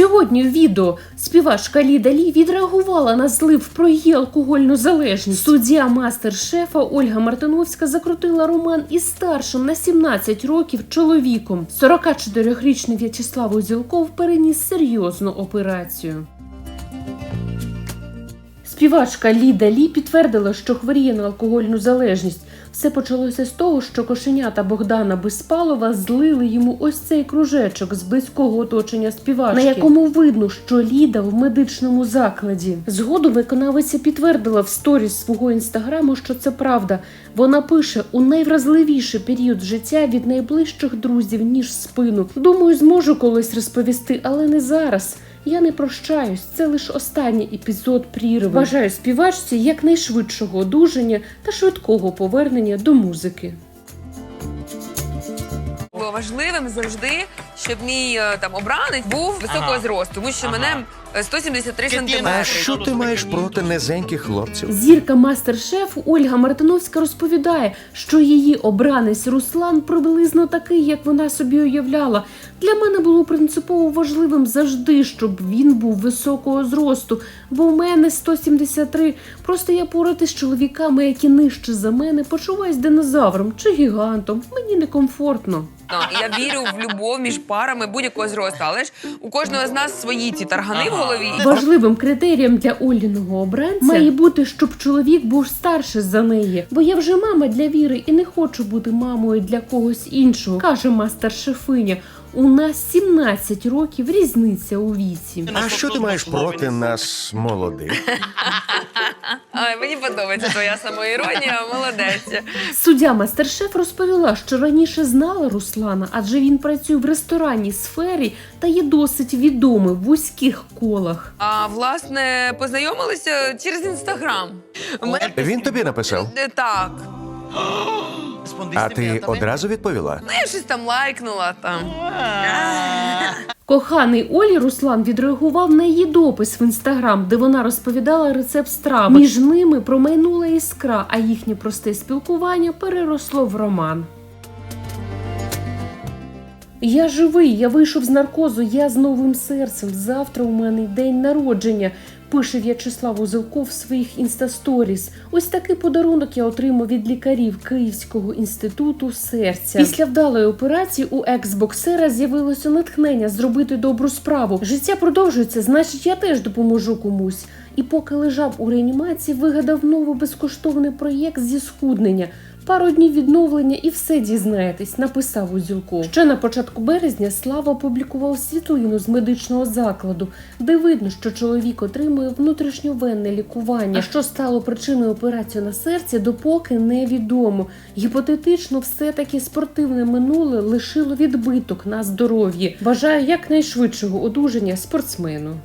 Сьогодні в відео співачка Ліда Лі відреагувала на злив про її алкогольну залежність. Суддя мастер-шефа Ольга Мартиновська закрутила роман із старшим на 17 років чоловіком. 44-річний В'ячеслав Узілков переніс серйозну операцію. Співачка Ліда Лі підтвердила, що хворіє на алкогольну залежність. Все почалося з того, що кошенята Богдана Безпалова злили йому ось цей кружечок з близького оточення співачки, на якому видно, що Ліда в медичному закладі. Згодом виконавиця підтвердила в сторіс свого інстаграму, що це правда. Вона пише у найвразливіший період життя від найближчих друзів, ніж спину. Думаю, зможу колись розповісти, але не зараз. Я не прощаюсь, це лише останній епізод прірви. Бажаю співачці якнайшвидшого одужання та швидкого повернення до музики. Було важливим завжди, щоб мій е, там обранець був високого Ага. зросту, тому що Ага. мене е, 173 Дитина. сантиметри. А що ти маєш проти низеньких хлопців? Зірка мастер-шеф Ольга Мартиновська розповідає, що її обранець Руслан приблизно такий, як вона собі уявляла. Для мене було принципово важливим завжди, щоб він був високого зросту, бо в мене 173. Просто я поряд із чоловіками, які нижче за мене, почуваюсь динозавром чи гігантом. Мені некомфортно. Ну, я вірю в любов між парами будь-якого зросту, але ж у кожного з нас свої ці таргани в голові. Важливим критерієм для Оліного обранця має бути, щоб чоловік був старше за неї. Бо я вже мама для віри і не хочу бути мамою для когось іншого, каже мастер шефиня. У нас 17 років різниця у віці. А що ти маєш проти нас, молодих? А, мені подобається твоя самоіронія, молодець. Суддя мастер-шеф розповіла, що раніше знала Руслана, адже він працює в ресторанній сфері та є досить відомий в вузьких колах. А власне познайомилися через інстаграм. Він тобі написав. Е, Так. А ти одразу відповіла? Ну, я щось там лайкнула там. Коханий Олі Руслан відреагував на її допис в інстаграм, де вона розповідала рецепт страви. Між ними промайнула іскра, а їхнє просте спілкування переросло в роман. Я живий, я вийшов з наркозу, я з новим серцем. Завтра у мене день народження. Пише В'ячеслав Узелков в своїх інстасторіс. Ось такий подарунок я отримав від лікарів Київського інституту серця. Після вдалої операції у екс-боксера з'явилося натхнення зробити добру справу. Життя продовжується, значить, я теж допоможу комусь. І поки лежав у реанімації, вигадав новий безкоштовний проєкт зі схуднення. Пару днів відновлення і все дізнаєтесь, написав Узілков. Ще на початку березня Слава опублікував світлину з медичного закладу, де видно, що чоловік отримує внутрішньовенне лікування. А що стало причиною операції на серці, допоки невідомо. Гіпотетично, все-таки спортивне минуле лишило відбиток на здоров'ї. Бажаю якнайшвидшого одужання спортсмену.